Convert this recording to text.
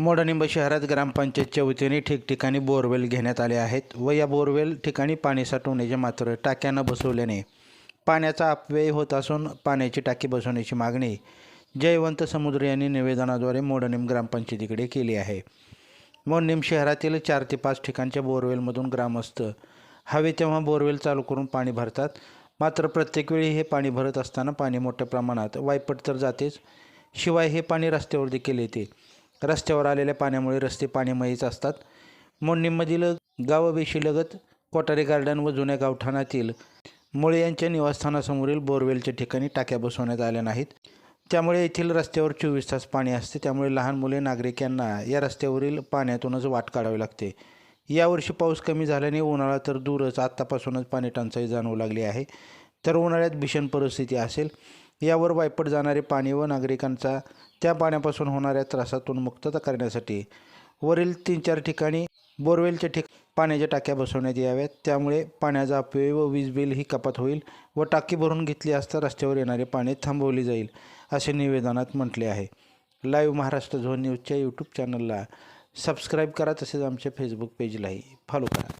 मोडनिंब शहरात ग्रामपंचायतच्या वतीने ठिकठिकाणी बोरवेल घेण्यात आले आहेत व या बोरवेल ठिकाणी पाणी साठवण्याचे मात्र टाक्या न बसवल्याने पाण्याचा अपव्यय होत असून पाण्याची टाकी बसवण्याची मागणी जयवंत समुद्र यांनी निवेदनाद्वारे मोडनिम ग्रामपंचायतीकडे केली आहे. मोडनिम शहरातील चार ते पाच ठिकाणच्या बोरवेलमधून ग्रामस्थ हवे तेव्हा बोरवेल चालू करून पाणी भरतात. मात्र प्रत्येक वेळी हे पाणी भरत असताना पाणी मोठ्या प्रमाणात वायपट तर जातेच शिवाय हे पाणी रस्त्यावर देखील येते रस्त्यावर आलेल्या पाण्यामुळे रस्ते पाण्यामयीच असतात. मोडणीमधील गाववेशीलगत कोठारी गार्डन व जुन्या गावठाणातील मुळे यांच्या निवासस्थानासमोरील बोरवेलच्या ठिकाणी टाक्या बसवण्यात आल्या नाहीत. त्यामुळे येथील रस्त्यावर चोवीस तास पाणी असते. त्यामुळे लहान मुले नागरिकांना या रस्त्यावरील पाण्यातूनच वाट काढावी लागते. यावर्षी पाऊस कमी झाल्याने उन्हाळा तर दूरच. आत्तापासूनच पाणी टंचाई जाणवू लागली आहे. तर उन्हाळ्यात भीषण परिस्थिती असेल. यावर वायपट जाणारे पाणी व नागरिकांचा त्या पाण्यापासून होणाऱ्या त्रासातून मुक्तता करण्यासाठी वरील तीन चार ठिकाणी बोरवेलच्या ठिक पाण्याच्या टाक्या बसवण्यात याव्यात. त्यामुळे पाण्याचा अपव्यय व वीज बिल ही कपात होईल व टाकी भरून घेतली असता रस्त्यावर येणारे पाणी थांबवले जाईल असे निवेदनात म्हटले आहे. लाईव्ह महाराष्ट्र झोन न्यूजच्या यूट्यूब चॅनलला सबस्क्राईब करा तसेच आमच्या फेसबुक पेजलाही फॉलो करा.